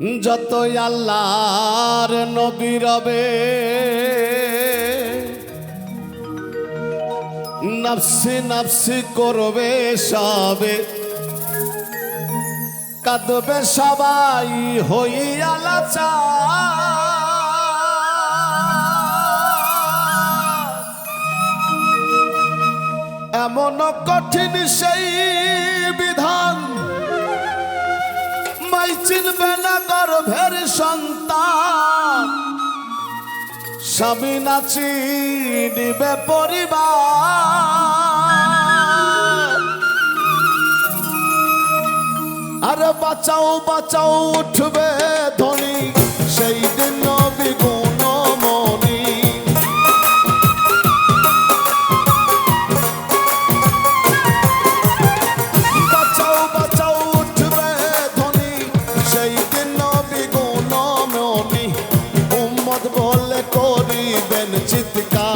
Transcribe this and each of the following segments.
যত আল্লাহর নবী রবে, নাফসি নাফসি করবে সবে। কাঁদবে সবাই হই এমন কঠিন সেই বিধান কেউই চিনবে না গর্ভের সন্তান। স্বামী না চিনবে পরিবার। আরে বাঁচাও বাঁচাও, উঠবে ধনী। সেই দিন বিগুণ बोल कोरी बेन चित का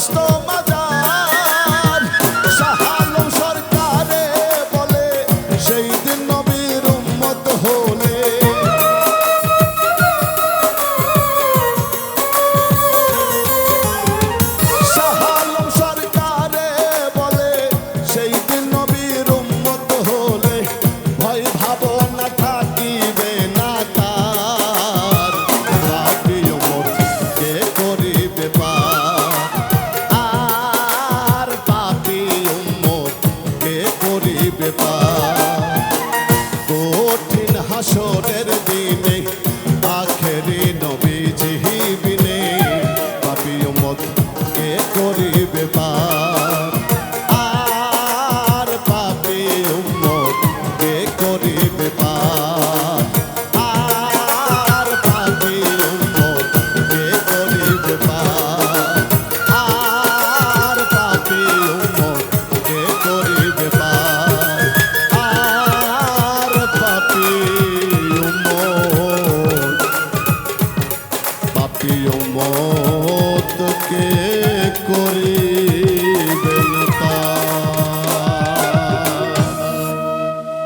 storm.